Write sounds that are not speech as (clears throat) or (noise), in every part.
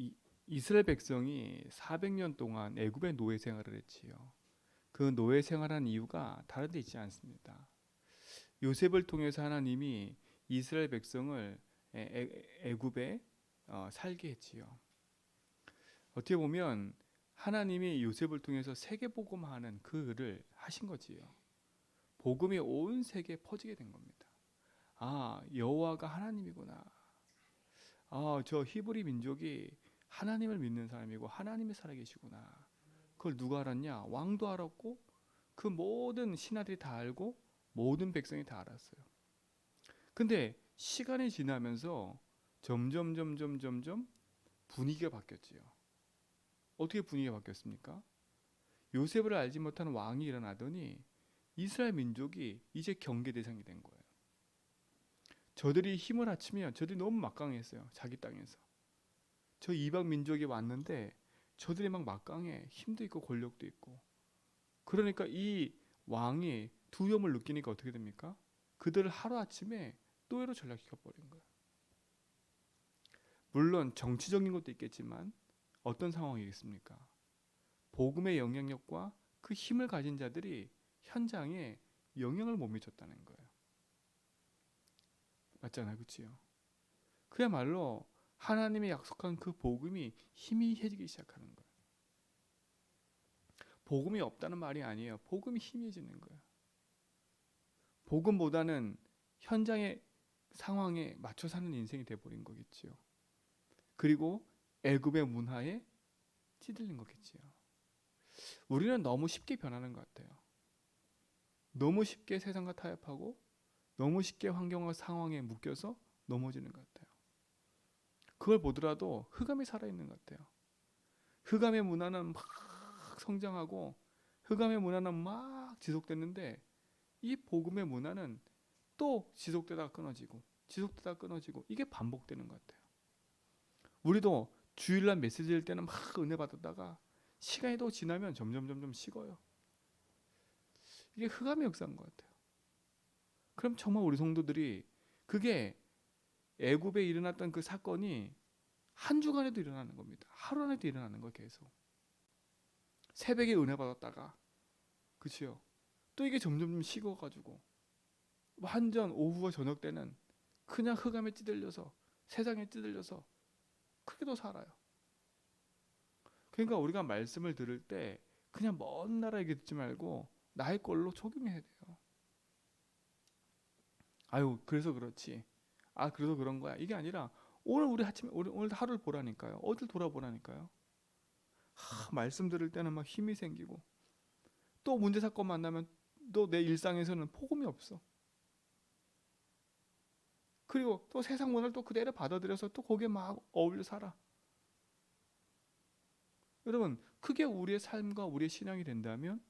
이, 이스라엘 백성이 400년 동안 애굽의 노예 생활을 했지요. 그 노예 생활한 이유가 다른 데 있지 않습니다. 요셉을 통해서 하나님이 이스라엘 백성을 애굽에 어, 살게 했지요. 어떻게 보면 하나님이 요셉을 통해서 세계 복음하는 그 일을 하신 거지요. 복음이 온 세계에 퍼지게 된 겁니다. 아, 여호와가 하나님이구나. 아, 저 히브리 민족이 하나님을 믿는 사람이고 하나님이 살아계시구나. 그걸 누가 알았냐? 왕도 알았고 그 모든 신하들이 다 알고 모든 백성이 다 알았어요. 근데 시간이 지나면서 점점 점점 점점 분위기가 바뀌었지요. 어떻게 분위기가 바뀌었습니까? 요셉을 알지 못한 왕이 일어나더니 이스라엘 민족이 이제 경계 대상이 된 거예요. 저들이 힘을 합치면 저들이 너무 막강했어요. 자기 땅에서. 저 이방 민족이 왔는데 저들이 막 막강해. 힘도 있고 권력도 있고. 그러니까 이 왕이 두려움을 느끼니까 어떻게 됩니까? 그들을 하루아침에 또래로 전락시켜 버린 거예요. 물론 정치적인 것도 있겠지만 어떤 상황이겠습니까? 복음의 영향력과 그 힘을 가진 자들이 현장에 영향을 못 미쳤다는 거예요. 맞잖아요, 그렇지요? 그야말로 하나님의 약속한 그 복음이 희미해지기 시작하는 거예요. 복음이 없다는 말이 아니에요. 복음이 희미해지는 거예요. 복음보다는 현장의 상황에 맞춰 사는 인생이 돼버린 거겠지요. 그리고 애굽의 문화에 찌들린 거겠지요. 우리는 너무 쉽게 변하는 것 같아요. 너무 쉽게 세상과 타협하고 너무 쉽게 환경과 상황에 묶여서 넘어지는 것 같아요. 그걸 보더라도 흑암이 살아있는 것 같아요. 흑암의 문화는 막 성장하고 흑암의 문화는 막 지속됐는데 이 복음의 문화는 또 지속되다가 끊어지고 지속되다가 끊어지고 이게 반복되는 것 같아요. 우리도 주일날 메시지일 때는 막 은혜 받았다가 시간이 또 지나면 점점 점점 식어요. 이게 흑암의 역사인 것 같아요. 그럼 정말 우리 성도들이 그게 애굽에 일어났던 그 사건이 한 주간에도 일어나는 겁니다. 하루 안에도 일어나는 거예요, 계속. 새벽에 은혜 받았다가 그치요. 또 이게 점점 식어가지고 완전 오후와 저녁 때는 그냥 흑암에 찌들려서 세상에 찌들려서 더 살아요. 그러니까 우리가 말씀을 들을 때 그냥 먼 나라 얘기 듣지 말고 나의 걸로 적용해야 돼요. 아유 그래서 그렇지. 아 그래서 그런 거야. 이게 아니라 오늘 우리 아침에 오늘, 오늘 하루를 보라니까요. 어딜 돌아보라니까요. 하, 말씀 들을 때는 막 힘이 생기고 또 문제 사건 만나면 또 내 일상에서는 폭음이 없어. 그리고 또 세상 문화를 또 그대로 받아들여서 또 거기에 막 어울려 살아. 여러분, 그게 우리의 삶과 우리의 신앙이 된다면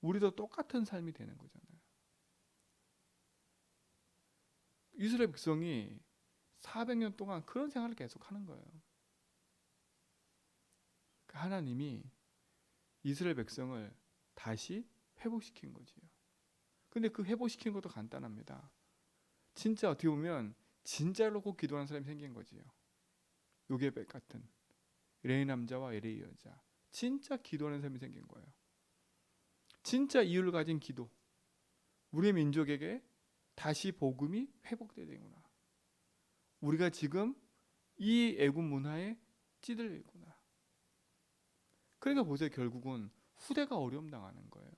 우리도 똑같은 삶이 되는 거잖아요. 이스라엘 백성이 400년 동안 그런 생활을 계속 하는 거예요. 그 하나님이 이스라엘 백성을 다시 회복시킨 거지요. 근데 그 회복시킨 것도 간단합니다. 진짜 어떻게 보면 진짜로 꼭 기도하는 사람이 생긴 거지요. 요게백 같은 레이 남자와 LA 여자 진짜 기도하는 사람이 생긴 거예요. 진짜 이유를 가진 기도. 우리 민족에게 다시 복음이 회복돼야 되구나. 우리가 지금 이 애굽 문화에 찌들려 있구나. 그러니까 보세요. 결국은 후대가 어려움 당하는 거예요.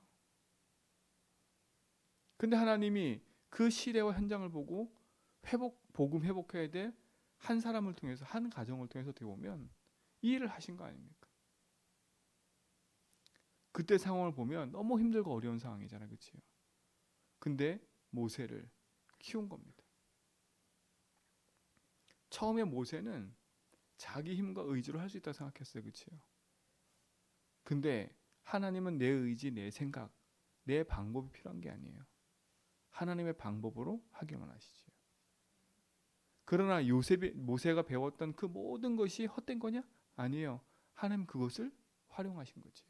근데 하나님이 그 시대와 현장을 보고 회복 복음 회복해야 될 한 사람을 통해서 한 가정을 통해서 어떻게 보면 이 일을 하신 거 아닙니까? 그때 상황을 보면 너무 힘들고 어려운 상황이잖아요. 그렇지요? 근데 모세를 키운 겁니다. 처음에 모세는 자기 힘과 의지로 할 수 있다고 생각했어요. 그렇지요? 근데 하나님은 내 의지, 내 생각, 내 방법이 필요한 게 아니에요. 하나님의 방법으로 하기만 하시지요. 그러나 요셉이 모세가 배웠던 그 모든 것이 헛된 거냐? 아니에요. 하나님 그것을 활용하신 거지요.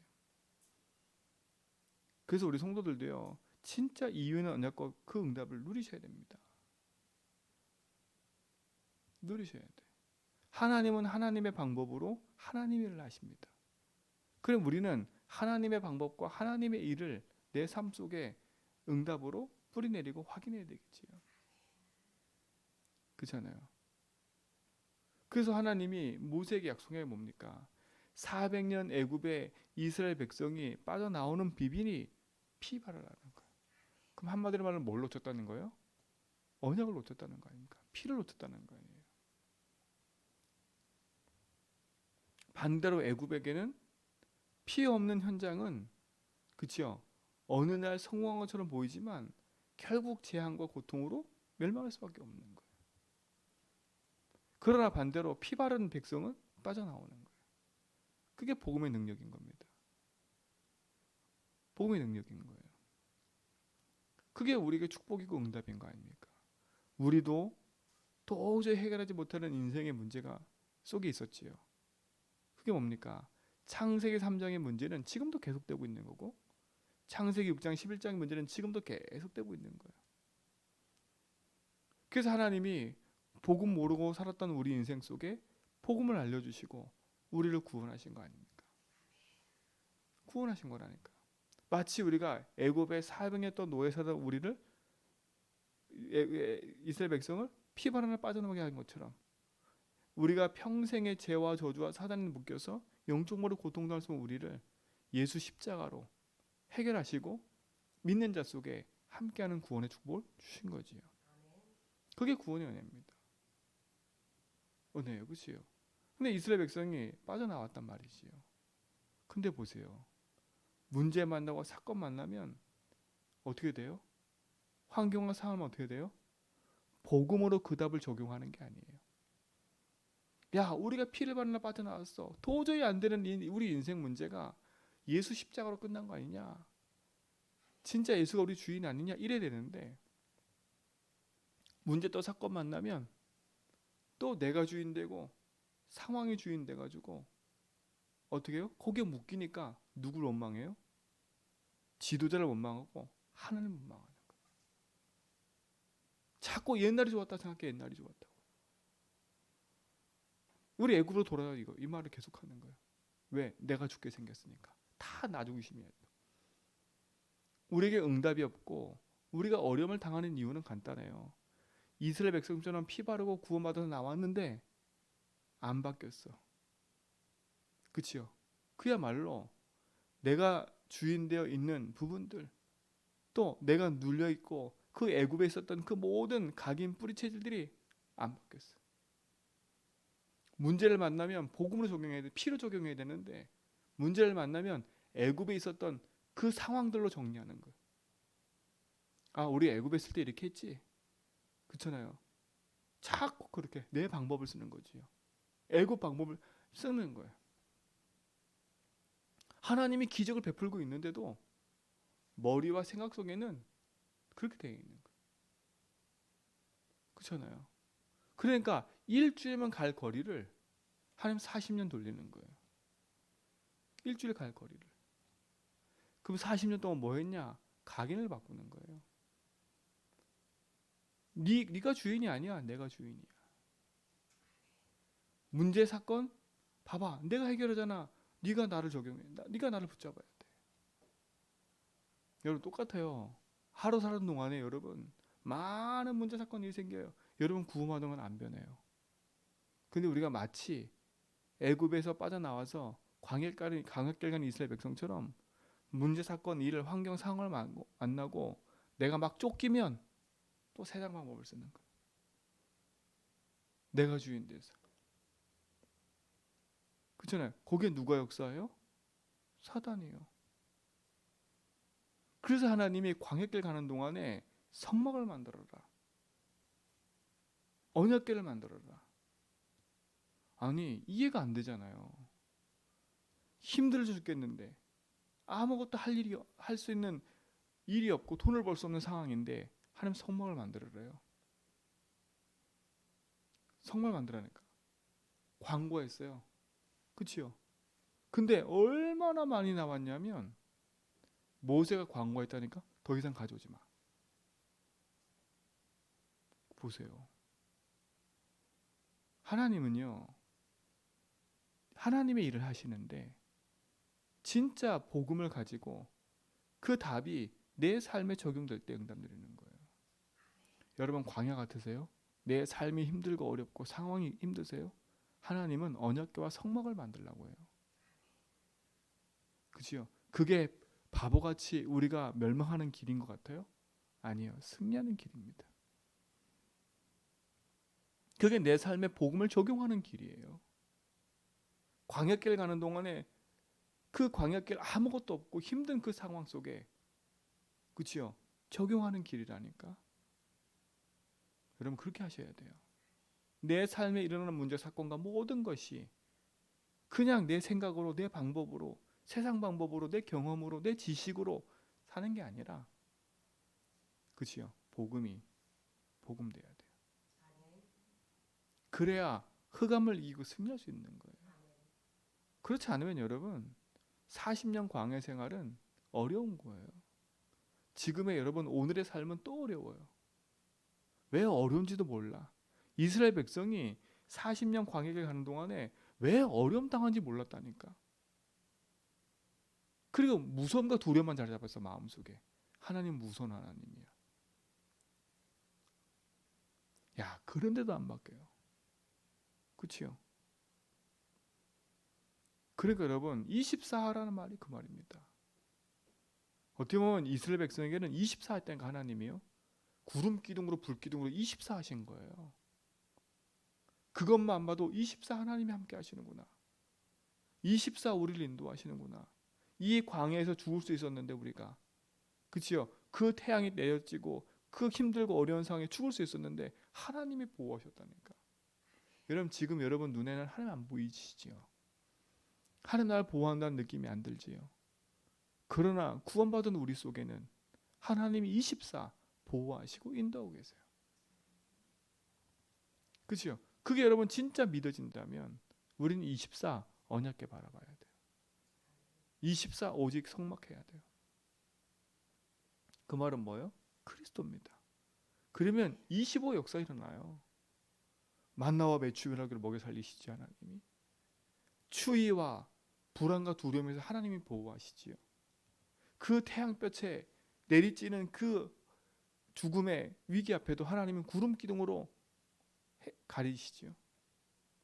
그래서 우리 성도들도요. 진짜 이유는 언약과 그 응답을 누리셔야 됩니다. 누리셔야 돼. 하나님은 하나님의 방법으로 하나님의 일을 하십니다. 그럼 우리는 하나님의 방법과 하나님의 일을 내 삶 속에 응답으로 뿌리내리고 확인해야 되겠지요. 그렇잖아요. 그래서 하나님이 모세에게 약속한 게 뭡니까? 400년 애굽의 이스라엘 백성이 빠져나오는 비빈이 피바라라는 거예요. 그럼 한마디로 말하면 뭘 놓쳤다는 거예요? 언약을 놓쳤다는 거 아닙니까? 피를 놓쳤다는 거 아니에요. 반대로 애굽에게는 피 없는 현장은 그치요. 어느 날 성공한 것처럼 보이지만 결국 재앙과 고통으로 멸망할 수밖에 없는 거예요. 그러나 반대로 피 바른 백성은 빠져나오는 거예요. 그게 복음의 능력인 겁니다. 복음의 능력인 거예요. 그게 우리에게 축복이고 응답인 거 아닙니까? 우리도 도저히 해결하지 못하는 인생의 문제가 속에 있었지요. 그게 뭡니까? 창세기 3장의 문제는 지금도 계속되고 있는 거고 창세기 6장 11장의 문제는 지금도 계속되고 있는 거예요. 그래서 하나님이 복음 모르고 살았던 우리 인생 속에 복음을 알려주시고 우리를 구원하신 거 아닙니까? 구원하신 거라니까. 마치 우리가 애굽에 400년 동안 노예 사던 우리를 이스라엘 백성을 피바람에 빠져나오게 한 것처럼 우리가 평생의 죄와 저주와 사단에 묶여서 영적으로 있는 우리를 예수 십자가로 해결하시고 믿는 자 속에 함께하는 구원의 축복을 주신 거지요. 그게 구원의 은혜입니다. 은혜요, 그렇지요. 근데 이스라엘 백성이 빠져나왔단 말이지요. 근데 보세요. 문제 만나고 사건 만나면 어떻게 돼요? 환경과 상황은 어떻게 돼요? 복음으로 그 답을 적용하는 게 아니에요. 야, 우리가 피를 바르나 빠져나왔어. 도저히 안 되는 우리 인생 문제가 예수 십자가로 끝난 거 아니냐? 진짜 예수가 우리 주인 아니냐? 이래야 되는데 문제 또 사건 만나면 또 내가 주인 되고 상황이 주인 돼 가지고 어떻게 해요? 거기에 묶이니까 누굴 원망해요? 지도자를 원망하고 하나님 원망하는 거예요. 자꾸 옛날이 좋았다 생각해 옛날이 좋았다고. 우리 애굽으로 돌아가 이거 이 말을 계속하는 거예요. 왜? 내가 죽게 생겼으니까. 다 나중심이에요. 우리에게 응답이 없고 우리가 어려움을 당하는 이유는 간단해요. 이스라엘 백성처럼 피 바르고 구원받아서 나왔는데 안 바뀌었어. 그치요? 그야말로 내가 주인되어 있는 부분들 또 내가 눌려 있고 그 애굽에 있었던 그 모든 각인 뿌리 체질들이 안 바뀌었어. 문제를 만나면 복음으로 적용해야 돼, 피로 적용해야 되는데 문제를 만나면 애굽에 있었던 그 상황들로 정리하는 거예요. 아, 우리 애굽에 있을 때 이렇게 했지. 그렇잖아요. 자꾸 그렇게 내 방법을 쓰는 거지요. 애굽 방법을 쓰는 거예요. 하나님이 기적을 베풀고 있는데도 머리와 생각 속에는 그렇게 되어 있는 거예요. 그렇잖아요. 그러니까 일주일만 갈 거리를 하나님 40년 돌리는 거예요. 일주일 갈 거리를. 그럼 40년 동안 뭐 했냐? 각인을 바꾸는 거예요. 네, 네가 주인이 아니야. 내가 주인이야. 문제 사건 봐봐. 내가 해결하잖아. 네가 나를 적용해. 나, 네가 나를 붙잡아야 돼. 여러분 똑같아요. 하루 사는 동안에 여러분 많은 문제 사건 일이 생겨요. 여러분 건안 변해요. 근데 우리가 마치 애굽에서 빠져나와서 광역길 광역길 가는 이스라엘 백성처럼 문제 사건 일을 환경 상황을 만나고 내가 막 쫓기면 또 세상 방법을 쓰는 거예요. 내가 주인 돼서. 그렇잖아요. 거기에 누가 역사해요? 사단이에요. 그래서 하나님이 광역길 가는 동안에 성막을 만들어라. 언약계를 만들어라. 아니 이해가 안 되잖아요. 힘들어 죽겠는데 아무것도 할 일이 할 수 있는 일이 없고 돈을 벌 수 없는 상황인데 하나님 성막을 만들어래요. 성막 만들라니까. 광고했어요. 그치요? 근데 얼마나 많이 나왔냐면 모세가 광고했다니까 더 이상 가져오지 마. 보세요. 하나님은요 하나님의 일을 하시는데 진짜 복음을 가지고 그 답이 내 삶에 적용될 때 응답 드리는 거예요. 여러분 광야 같으세요? 내 삶이 힘들고 어렵고 상황이 힘드세요? 하나님은 언약궤와 성막을 만들라고 해요. 그지요? 그게 바보같이 우리가 멸망하는 길인 것 같아요? 아니요. 승리하는 길입니다. 그게 내 삶에 복음을 적용하는 길이에요. 광야길 가는 동안에 그 광야길 아무것도 없고 힘든 그 상황 속에 그치요? 적용하는 길이라니까. 여러분 그렇게 하셔야 돼요. 내 삶에 일어나는 문제 사건과 모든 것이 그냥 내 생각으로 내 방법으로 세상 방법으로 내 경험으로 내 지식으로 사는 게 아니라 그치요? 복음이 복음돼야 돼요. 그래야 흑암을 이기고 승리할 수 있는 거예요. 그렇지 않으면 여러분 40년 광야 생활은 어려운 거예요. 지금의 여러분 오늘의 삶은 또 어려워요. 왜 어려운지도 몰라. 이스라엘 백성이 40년 광야를 가는 동안에 왜 어려움 당한지 몰랐다니까. 그리고 무서움과 두려움만 자리 잡았어 마음속에. 하나님 무서운 하나님이야. 야, 그런데도 안 바뀌어요. 그치요? 그러니까 여러분 24하라는 말이 그 말입니다. 어떻게 보면 이스라엘 백성에게는 24 했다니까 하나님이요. 구름 기둥으로 불 기둥으로 24 하신 거예요. 그것만 안 봐도 24 하나님이 함께 하시는구나. 24 우리를 인도하시는구나. 이 광야에서 죽을 수 있었는데 우리가 그치요? 그 태양이 내려지고 그 힘들고 어려운 상황에 죽을 수 있었는데 하나님이 보호하셨다니까. 여러분 지금 여러분 눈에는 하나님 안 보이시지요? 하나님 나를 보호한다는 느낌이 안 들지요? 그러나 구원받은 우리 속에는 하나님이 24 보호하시고 인도하고 계세요. 그렇죠? 그게 여러분 진짜 믿어진다면 우리는 24 언약계 바라봐야 돼요. 24 오직 성막해야 돼요. 그 말은 뭐예요? 그리스도입니다. 그러면 25 역사 일어나요. 만나와 매추변하기를 먹여 살리시지 하나님이. 추위와 불안과 두려움에서 하나님이 보호하시지요. 그 태양볕에 내리쬐는 그 죽음의 위기 앞에도 하나님은 구름 기둥으로 가리시지요.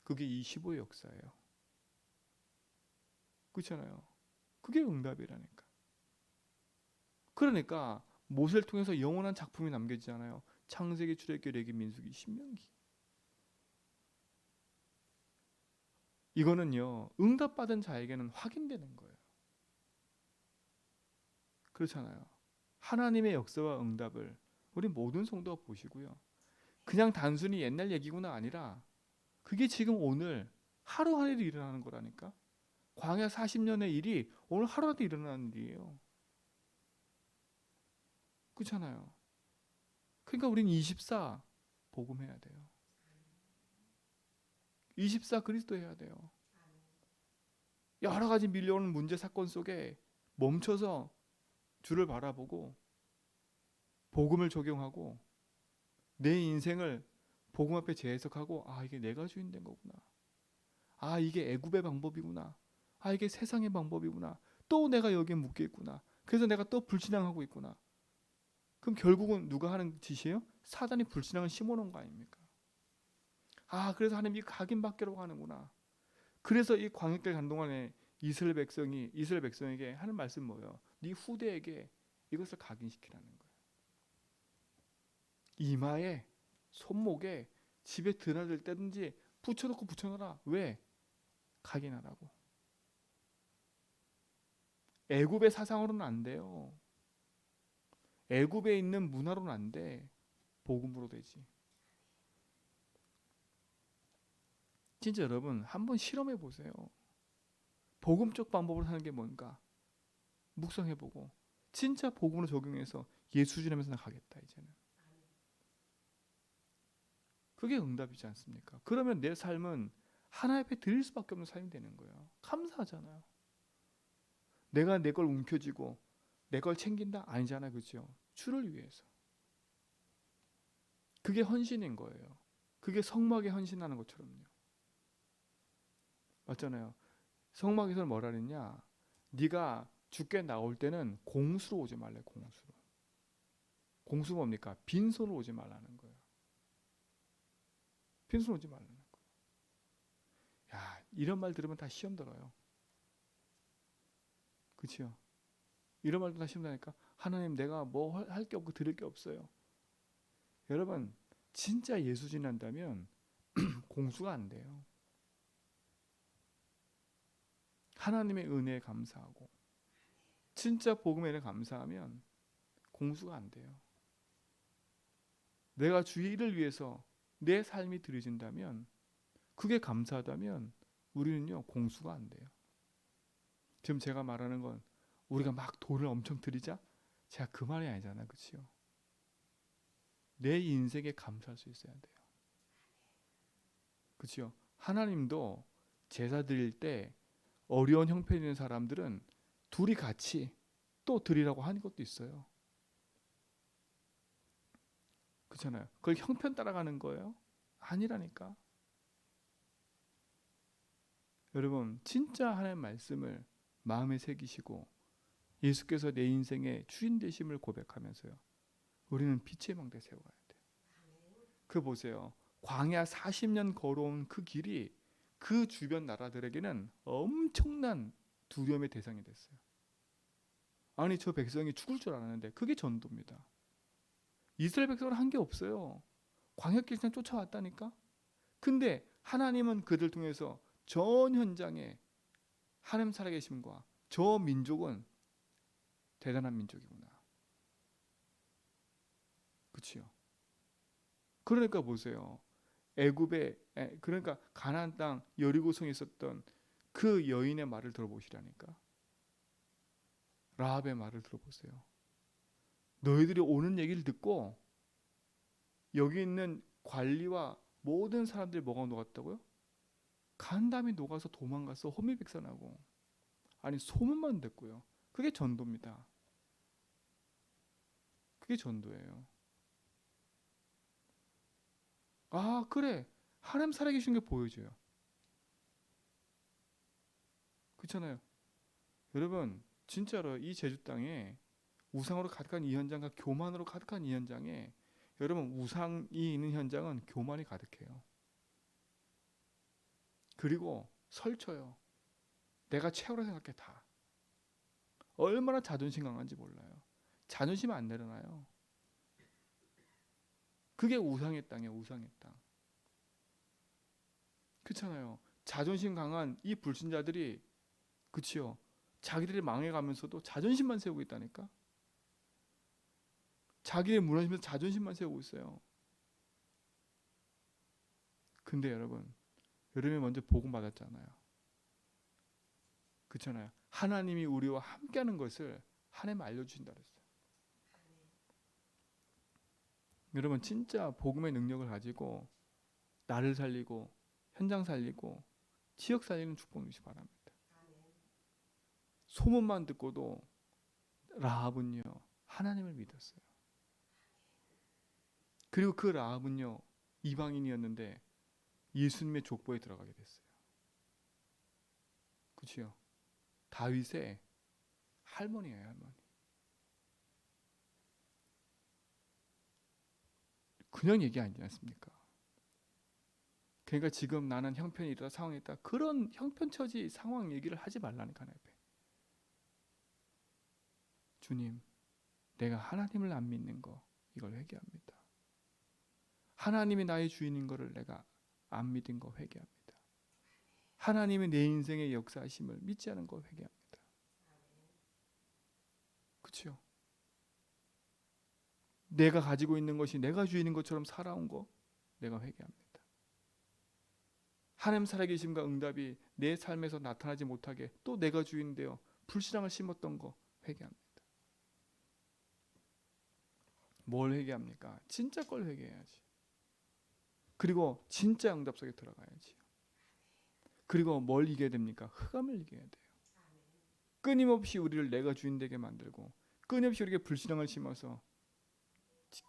그게 25의 역사예요. 그렇잖아요. 그게 응답이라니까. 그러니까 못을 통해서 영원한 작품이 남겨지잖아요. 창세기, 출애굽기, 레기, 민수기, 신명기. 이거는요. 응답받은 자에게는 확인되는 거예요. 그렇잖아요. 하나님의 역사와 응답을 우리 모든 성도가 보시고요. 그냥 단순히 옛날 얘기구나 아니라 그게 지금 오늘 하루하루 일어나는 거라니까. 광야 40년의 일이 오늘 하루라도 일어나는 일이에요. 그렇잖아요. 그러니까 우리는 24 복음해야 돼요. 24 그리스도 해야 돼요. 여러 가지 밀려오는 문제 사건 속에 멈춰서 주를 바라보고 복음을 적용하고 내 인생을 복음 앞에 재해석하고 아 이게 내가 주인 된 거구나. 아 이게 애굽의 방법이구나. 아 이게 세상의 방법이구나. 또 내가 여기에 묶여 있구나. 그래서 내가 또 불신앙하고 있구나. 그럼 결국은 누가 하는 짓이에요? 사단이 불신앙을 심어놓은 거 아닙니까? 아 그래서 하나님이 각인받기로 하는구나. 그래서 이 광역길 간 동안에 이스라엘 백성이 이스라엘 백성에게 하는 말씀 뭐예요? 네 후대에게 이것을 각인시키라는. 이마에 손목에 집에 드나들 때든지 붙여놓고 붙여놔라. 왜? 각인하라고. 애굽의 사상으로는 안 돼요. 애굽에 있는 문화로는 안 돼. 복음으로 되지. 진짜 여러분 한번 실험해 보세요. 복음적 방법으로 사는 게 뭔가 묵상해 보고 진짜 복음으로 적용해서 예수 지내면서 나 가겠다 이제는. 그게 응답이지 않습니까? 그러면 내 삶은 하나님 앞에 드릴 수밖에 없는 삶이 되는 거예요. 감사하잖아요. 내가 내 걸 움켜쥐고 내 걸 챙긴다 아니잖아, 그렇죠? 주를 위해서. 그게 헌신인 거예요. 그게 성막에 헌신하는 것처럼요. 맞잖아요. 성막에서 뭐라 그랬냐? 네가 죽게 나올 때는 공수로 오지 말래 공수로. 공수 뭡니까? 빈손으로 오지 말라는 거예요. 빈손으로 오지 말라는 거예요. 야 이런 말 들으면 다 시험 들어요. 그렇죠? 이런 말도 다 시험 다니까 하나님 내가 뭐 할 게 없고 들을 게 없어요. 여러분 진짜 예수 지난다면 (clears throat) 공수가 안 돼요. 하나님의 은혜에 감사하고 진짜 복음에 감사하면 공수가 안 돼요. 내가 주의 일을 위해서 내 삶이 드려진다면 그게 감사하다면 우리는요 공수가 안 돼요. 지금 제가 말하는 건 우리가 막 돈을 엄청 드리자 제가 그 말이 아니잖아요, 그렇죠? 내 인생에 감사할 수 있어야 돼요. 그렇죠? 하나님도 제사 드릴 때 어려운 형편이 있는 사람들은 둘이 같이 또 드리라고 하는 것도 있어요. 그렇잖아요. 그걸 형편 따라가는 거예요? 아니라니까. 여러분, 진짜 하나님의 말씀을 마음에 새기시고 예수께서 내 인생의 주인 되심을 고백하면서요. 우리는 빛의 망대 세워가야 돼요. 그 보세요. 광야 40년 걸어온 그 길이 그 주변 나라들에게는 엄청난 두려움의 대상이 됐어요. 아니 저 백성이 죽을 줄 알았는데 그게 전도입니다. 이스라엘 백성은 한 게 없어요. 광역길 그냥 쫓아왔다니까. 근데 하나님은 그들 통해서 전 현장에 하나님 살아계심과 저 민족은 대단한 민족이구나. 그렇지요. 그러니까 보세요. 애굽에 에, 그러니까 가나안 땅 여리고성에 있었던 그 여인의 말을 들어보시라니까. 라합의 말을 들어보세요. 너희들이 오는 얘기를 듣고 여기 있는 관리와 모든 사람들이 뭐가 녹았다고요? 간담이 녹아서 도망가서 호미백산하고 아니 소문만 듣고요. 그게 전도입니다. 그게 전도예요. 아 그래 하나님 살아계신 게 보여줘요. 그렇잖아요. 여러분 진짜로 이 제주 땅에 우상으로 가득한 이 현장과 교만으로 가득한 이 현장에 여러분 우상이 있는 현장은 교만이 가득해요. 그리고 설쳐요. 내가 최고로 생각해 다. 얼마나 자존심 강한지 몰라요. 자존심 안 내려놔요. 그게 우상의 땅이에요. 우상의 땅. 그렇잖아요. 자존심 강한 이 불신자들이 그치요. 자기들이 망해가면서도 자존심만 세우고 있다니까. 자기의 무너지면서 자존심만 세우고 있어요. 근데 여러분, 여러분이 먼저 복음 받았잖아요. 그렇잖아요. 하나님이 우리와 함께하는 것을 하나님 알려주신다 그랬어요. 여러분 진짜 복음의 능력을 가지고 나를 살리고 현장 살리고 지역 살리는 축복 누시 바랍니다. 소문만 듣고도 라합은요 하나님을 믿었어요. 그리고 그 라합은요 이방인이었는데 예수님의 족보에 들어가게 됐어요. 그렇죠? 다윗의 할머니예요, 할머니. 그냥 얘기 아니지 않습니까? 그러니까 지금 나는 형편이 있다, 상황이 있다. 그런 형편처지 상황 얘기를 하지 말라니까 내 앞에. 주님, 내가 하나님을 안 믿는 거 이걸 회개합니다. 하나님이 나의 주인인 거를 내가 안 믿은 거 회개합니다. 하나님이 내 인생의 역사하심을 믿지 않은 거 회개합니다. 그렇죠? 내가 가지고 있는 것이 내가 주인인 것처럼 살아온 거 내가 회개합니다. 하나님 살아계심과 응답이 내 삶에서 나타나지 못하게 또 내가 주인되어 불신앙을 심었던 거 회개합니다. 뭘 회개합니까? 진짜 걸 회개해야지. 그리고 진짜 응답 속에 들어가야지. 그리고 뭘 이겨야 됩니까? 흑암을 이겨야 돼요. 끊임없이 우리를 내가 주인 되게 만들고 끊임없이 우리에게 불신앙을 심어서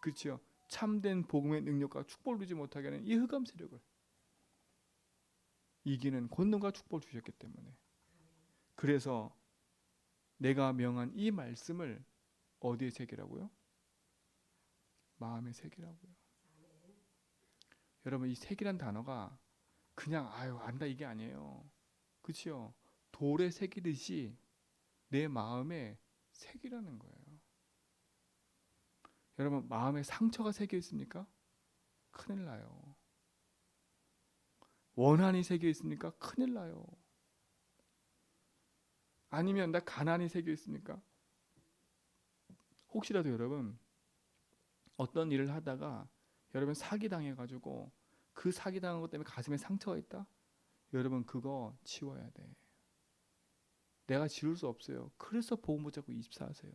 그렇죠. 참된 복음의 능력과 축복을 누지 못하게 하는 이 흑암 세력을 이기는 권능과 축복을 주셨기 때문에 그래서 내가 명한 이 말씀을 어디에 새기라고요? 마음에 새기라고요. 여러분 이 새기란 단어가 그냥 아유 안다 이게 아니에요. 그렇죠? 돌에 새기듯이 내 마음에 새기라는 거예요. 여러분 마음에 상처가 새겨 있습니까? 큰일 나요. 원한이 새겨 있습니까? 큰일 나요. 아니면 나 가난이 새겨 있습니까? 혹시라도 여러분 어떤 일을 하다가 여러분 사기 당해 가지고 그 사기 당한 것 때문에 가슴에 상처가 있다? 여러분 그거 치워야 돼. 내가 지울 수 없어요. 그래서 보험 붙잡고 24하세요.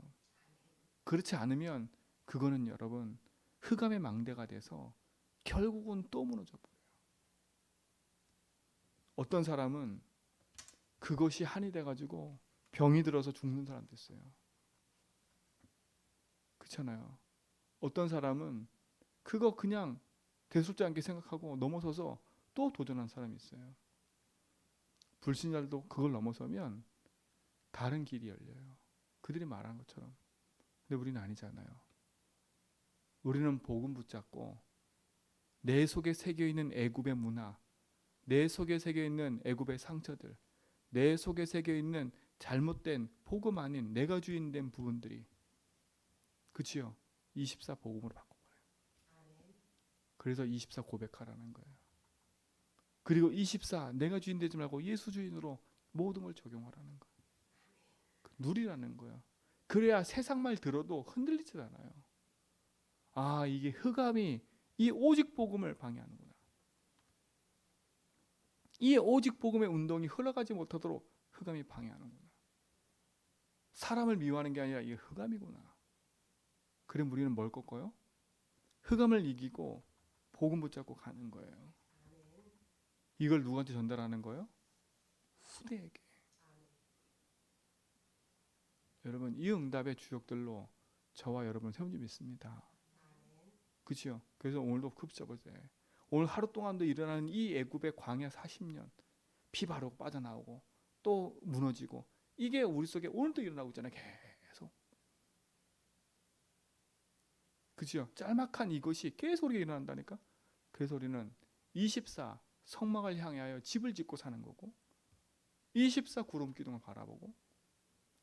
그렇지 않으면 그거는 여러분 흑암의 망대가 돼서 결국은 또 무너져 버려요. 어떤 사람은 그것이 한이 돼 가지고 병이 들어서 죽는 사람도 있어요. 그렇잖아요. 어떤 사람은 그거 그냥 대수롭지 않게 생각하고 넘어서서 또 도전한 사람이 있어요. 불신자들도 그걸 넘어서면 다른 길이 열려요. 그들이 말한 것처럼. 근데 우리는 아니잖아요. 우리는 복음 붙잡고 내 속에 새겨 있는 애굽의 문화, 내 속에 새겨 있는 애굽의 상처들, 내 속에 새겨 있는 잘못된 복음 아닌 내가 주인 된 부분들이 그치요? 24 복음으로 바꿔버려요. 그래서 24 고백하라는 거예요. 그리고 24 내가 주인 되지 말고 예수 주인으로 모든 걸 적용하라는 거예요. 누리라는 거예요. 그래야 세상 말 들어도 흔들리지 않아요. 아 이게 흑암이 이 오직 복음을 방해하는구나. 이 오직 복음의 운동이 흘러가지 못하도록 흑암이 방해하는구나. 사람을 미워하는 게 아니라 이게 흑암이구나. 그럼 우리는 뭘 꺾어요? 흑암을 이기고 복음 붙잡고 가는 거예요. 이걸 누구한테 전달하는 거예요? 후대에게. 여러분 이 응답의 주역들로 저와 여러분 세운지 믿습니다. 그렇죠? 그래서 오늘도 급잡으세요. 오늘 하루 동안도 일어나는 이 애굽의 광야 40년 피 바르고 빠져나오고 또 무너지고 이게 우리 속에 오늘도 일어나고 있잖아요. 계속. 그죠? 짤막한 이것이 우리가 일어난다니까. 그래서 우리는 24 성막을 향하여 집을 짓고 사는 거고 24 구름 기둥을 바라보고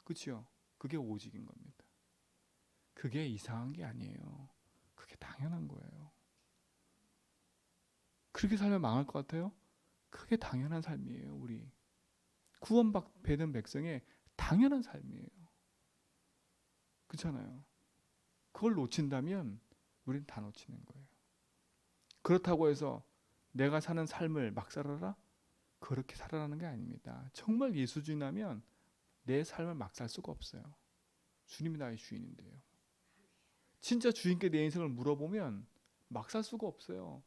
그렇죠? 그게 오직인 겁니다. 그게 이상한 게 아니에요. 그게 당연한 거예요. 그렇게 살면 망할 것 같아요? 그게 당연한 삶이에요, 우리. 구원받는 백성의 당연한 삶이에요. 그렇잖아요. 그걸 놓친다면 우리는 다 놓치는 거예요. 그렇다고 해서 내가 사는 삶을 막 살아라? 그렇게 살아라는 게 아닙니다. 정말 예수 주인하면 내 삶을 막 살 수가 없어요. 주님이 나의 주인인데요. 진짜 주인께 내 인생을 물어보면 막 살 수가 없어요.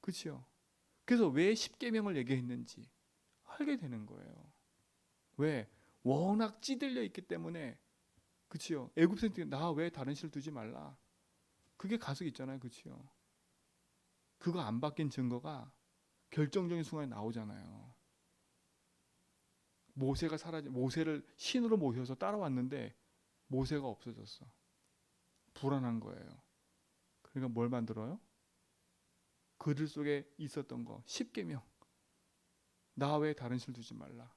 그렇죠? 그래서 왜 십계명을 얘기했는지 알게 되는 거예요. 왜? 워낙 찌들려 있기 때문에 그치요. 애굽 생태 나왜 다른 실 두지 말라. 그게 가속 있잖아요. 그치요. 그거 안 바뀐 증거가 결정적인 순간에 나오잖아요. 모세가 사라진 모세를 신으로 모셔서 따라왔는데 모세가 없어졌어. 불안한 거예요. 그러니까 뭘 만들어요? 그들 속에 있었던 거 십계명. 나 외에 다른 실 두지 말라.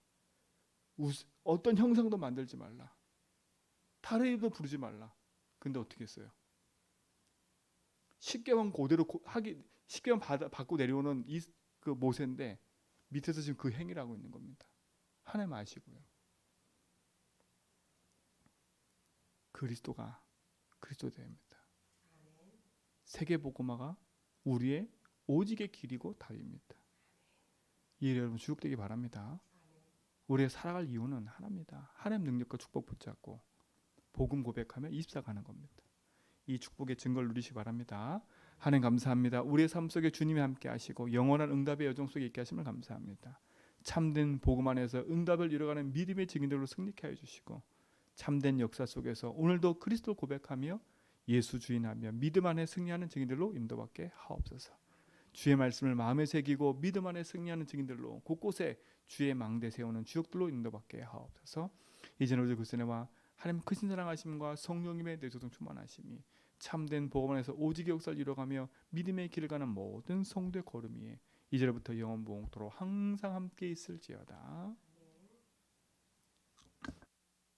어떤 형상도 만들지 말라. 다른 이름도 부르지 말라. 근데 어떻게 했어요? 십계명 그대로 하기 십계명 받고 내려오는 이 그 모세인데 밑에서 지금 그 행위를 하고 있는 겁니다. 하나님 아시고요. 그리스도가 그리스도입니다. 세계 복음화가 우리의 오직의 길이고 답입니다. 이 여러분 주룩되기 바랍니다. 우리의 살아갈 이유는 하나입니다. 하나님 능력과 축복 붙잡고 복음 고백하며 24 가는 겁니다. 이 축복의 증거를 누리시기 바랍니다. 하나님 감사합니다. 우리의 삶 속에 주님이 함께 하시고 영원한 응답의 여정 속에 있게 하심을 감사합니다. 참된 복음 안에서 응답을 이뤄가는 믿음의 증인들로 승리케 해 주시고 참된 역사 속에서 오늘도 그리스도를 고백하며 예수 주인하며 믿음 안에 승리하는 증인들로 인도받게 하옵소서. 주의 말씀을 마음에 새기고 믿음 안에 승리하는 증인들로 곳곳에 주의 망대 세우는 주역들로 인도받게 하옵소서. 이제는 우리 그리스도와 하나님 크신 사랑하심과 성령님의 내조동 충만하심이 참된 복음 안에서 오직의 역사를 이뤄가며 믿음의 길을 가는 모든 성도의 걸음 위에 이제부터 영원 무궁토록 항상 함께 있을지어다.